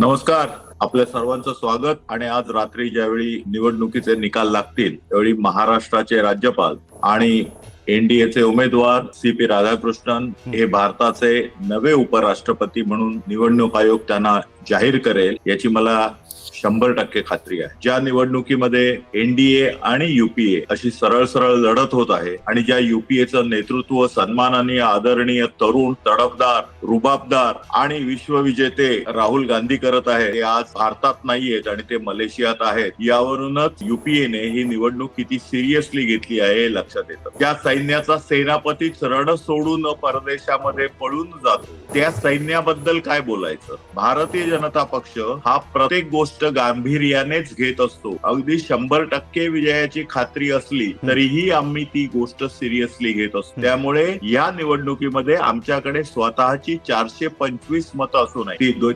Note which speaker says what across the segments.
Speaker 1: नमस्कार. आपल्या सर्वांचं स्वागत. आणि आज रात्री ज्यावेळी निवडणुकीचे निकाल लागतील त्यावेळी महाराष्ट्राचे राज्यपाल आणि एनडीएचे उमेदवार सी पी राधाकृष्णन हे भारताचे नवे उपराष्ट्रपती म्हणून निवडणूक आयोग त्यांना जाहीर करेल याची मला शंभर टक्के खात्री आहे. ज्या निवडणुकीमध्ये एनडीए आणि युपीए अशी सरळ सरळ लढत होत आहे आणि ज्या युपीएचं नेतृत्व सन्माननीय आदरणीय तरुण तडफदार रुबाबदार आणि विश्वविजेते राहुल गांधी करत आहे ते आज भारतात नाहीयेत आणि ते मलेशियात आहेत. यावरूनच युपीएने ही निवडणूक किती सिरियसली घेतली आहे हे लक्षात येतं. त्या सैन्याचा सेनापतीच रण सोडून परदेशामध्ये पळून जातो त्या सैन्याबद्दल काय बोलायचं? भारतीय जनता पक्ष हा प्रत्येक गोष्ट गांभीर्यानेच घेत असतो. अगदी शंभर टक्के विजयाची खात्री असली तरीही आम्ही ती गोष्ट सिरियसली घेत असतो. त्यामुळे या निवडणुकीमध्ये आमच्याकडे स्वतःची चारशे पंचवीस मतं असून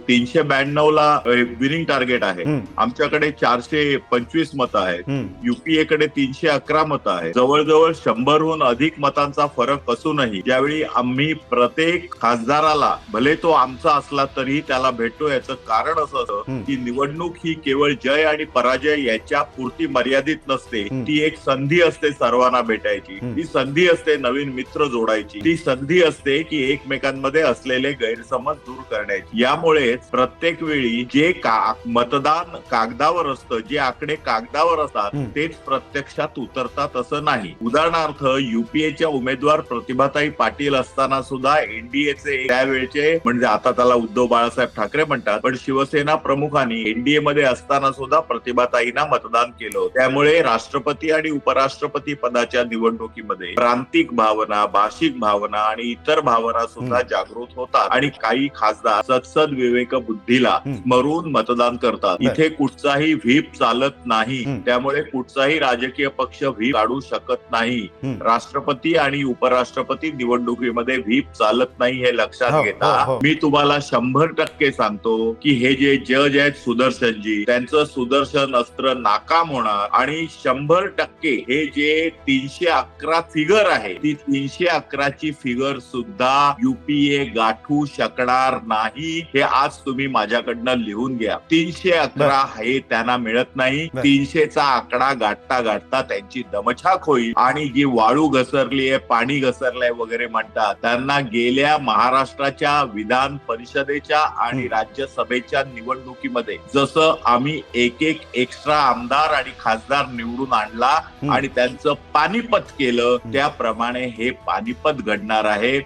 Speaker 1: तीनशे ब्याण्णव ला विनिंग टार्गेट आहे. आमच्याकडे चारशे पंचवीस मतं आहेत. युपीए कडे तीनशे अकरा मतं आहेत. जवळजवळ शंभरहून अधिक मतांचा फरक असूनही ज्यावेळी आम्ही प्रत्येक खासदाराला भले तो आमचा असला तरीही त्याला भेटतो याचं कारण असं. की निवडणूक ही केवळ जय आणि पराजय याच्या पुरती मर्यादित नसते. ती एक संधी असते सर्वांना भेटायची. ती संधी असते नवीन मित्र जोडायची ती संधी असते की एकमेकांमध्ये असलेले गैरसमज दूर करण्याची यामुळेच प्रत्येक वेळी जे का मतदान कागदावर असतं जे आकडे कागदावर असतात. तेच प्रत्यक्षात उतरतात असं नाही उदाहरणार्थ युपीएच्या उमेदवार प्रतिभाताई पाटील असताना सुद्धा एनडीएचे त्यावेळचे म्हणजे आता त्याला उद्धव बाळासाहेब ठाकरे म्हणतात पण शिवसेना प्रमुखांनी एनडीए मध्ये असताना सुद्धा प्रतिभाताईंना मतदान केलं. त्यामुळे राष्ट्रपती आणि उपराष्ट्रपती पदाच्या निवडणुकीमध्ये प्रांतिक भावना भाषिक भावना आणि इतर भावना सुद्धा. जागृत होतात आणि काही खासदार सत्सद विवेक बुद्धीला. स्मरून मतदान करतात. इथे कुठचाही व्हीप चालत नाही. त्यामुळे कुठचाही राजकीय पक्ष व्हीप काढू शकत नाही. राष्ट्रपती आणि उपराष्ट्रपती निवडणुकीमध्ये व्हीप चालत नाही हे
Speaker 2: हो,
Speaker 1: लक्षात घेता
Speaker 2: हो, हो.
Speaker 1: मी तुम्हाला शंभर टक्के सांगतो की हे जे जज आहेत सुदर्शनजी त्यांचं सुदर्शन अस्त्र नाकाम होणार आणि शंभर टक्के हे जे तीनशे अकरा फिगर आहे ती तीनशे अकराची फिगर सुद्धा युपीए गाठू शकणार नाही हे आज तुम्ही माझ्याकडनं लिहून घ्या तीनशे अकरा हे त्यांना मिळत नाही. तीनशेचा आकडा गाठता गाठता त्यांची दमछाक होईल आणि जी वाळू घसरली आहे पाणी घसरलंय वगैरे म्हणतात त्यांना गेल्या महाराष्ट्राच्या विधान परिषदेच्या आणि. राज्यसभेच्या निवडणुकीमध्ये जसं आम्ही एक एक एक्स्ट्रा आमदार आणि खासदार निवडून आणला. आणि त्यांचं पानिपत केलं त्याप्रमाणे हे पानिपत घडणार आहे.